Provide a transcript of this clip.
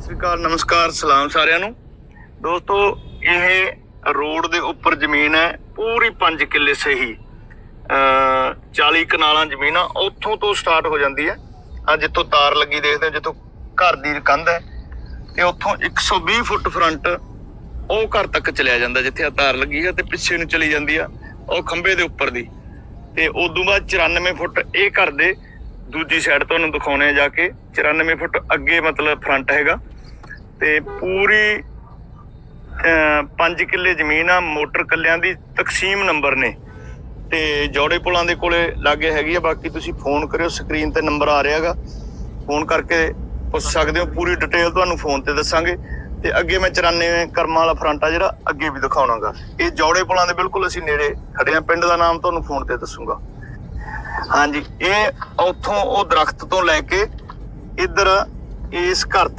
ਸਤਿ ਸ੍ਰੀ ਅਕਾਲ, ਨਮਸਕਾਰ, ਸਲਾਮ ਸਾਰਿਆਂ ਨੂੰ। ਦੋਸਤੋ, ਇਹ ਰੋਡ ਦੇ ਉੱਪਰ ਜ਼ਮੀਨ ਹੈ, ਪੂਰੀ 5 ਕਿੱਲੇ ਸਹੀ। ਅ 40 ਕਨਾਲਾਂ ਜ਼ਮੀਨ ਆ, ਉੱਥੋਂ ਤੋਂ ਸਟਾਰਟ ਹੋ ਜਾਂਦੀ ਹੈ। ਆ ਜਿੱਥੋਂ ਤਾਰ ਲੱਗੀ ਦੇਖਦੇ ਹੋ, ਜਿੱਥੋਂ ਘਰ ਦੀ ਕੰਧ ਹੈ, ਤੇ ਉੱਥੋਂ 120 ਫੁੱਟ ਫਰੰਟ ਉਹ ਘਰ ਤੱਕ ਚਲਿਆ ਜਾਂਦਾ, ਜਿੱਥੇ ਆ ਤਾਰ ਲੱਗੀ ਹੈ ਤੇ ਪਿੱਛੇ ਨੂੰ ਚਲੀ ਜਾਂਦੀ ਆ, ਉਹ ਖੰਭੇ ਦੇ ਉੱਪਰ ਦੀ। ਤੇ ਉਦੋਂ ਬਾਅਦ 94 ਫੁੱਟ ਇਹ ਘਰ ਦੇ ਦੂਜੀ ਸਾਈਡ ਤੁਹਾਨੂੰ ਦਿਖਾਉਣੇ ਆ ਜਾ ਕੇ 94 ਫੁੱਟ ਅੱਗੇ ਮਤਲਬ ਫਰੰਟ ਹੈਗਾ। ਤੇ ਪੂਰੀ 5 ਕਿੱਲੇ ਜ਼ਮੀਨ ਆ, ਮੋਟਰ ਕੱਲਿਆਂ ਦੀ ਤਕਸੀਮ ਨੰਬਰ ਨੇ। ਤੇ ਜੋੜੇ ਪੁਲਾਂ ਦੇ ਕੋਲੇ ਲਾਗੇ ਹੈਗੀ ਆ, ਬਾਕੀ ਤੁਸੀਂ ਫੋਨ ਕਰਿਓ ਸਕਰੀਨ ਤੇ ਨੰਬਰ ਆ ਰਿਹਾਗਾ ਫੋਨ ਕਰਕੇ ਪੁੱਛ ਸਕਦੇ ਹੋ, ਪੂਰੀ ਡਿਟੇਲ ਤੁਹਾਨੂੰ ਫੋਨ ਤੇ ਦੱਸਾਂਗੇ। ਤੇ ਅੱਗੇ ਮੈਂ 94 ਕਰਮਾਂ ਵਾਲਾ ਫਰੰਟ ਆ ਜਿਹੜਾ, ਅੱਗੇ ਵੀ ਦਿਖਾਉਣਾਗਾ। ਇਹ ਜੋੜੇ ਪੁਲਾਂ ਦੇ ਬਿਲਕੁਲ ਅਸੀਂ ਨੇੜੇ ਖੜੇ ਆ, ਪਿੰਡ ਦਾ ਨਾਮ ਤੁਹਾਨੂੰ ਫੋਨ ਤੇ ਦੱਸੂਗਾ। ਹਾਂਜੀ ਇਹ ਉੱਥੋਂ ਉਹ ਦਰਖਤ ਤੋਂ ਲੈ ਕੇ ਇੱਧਰ ਇਸ ਘਰ ਤੱਕ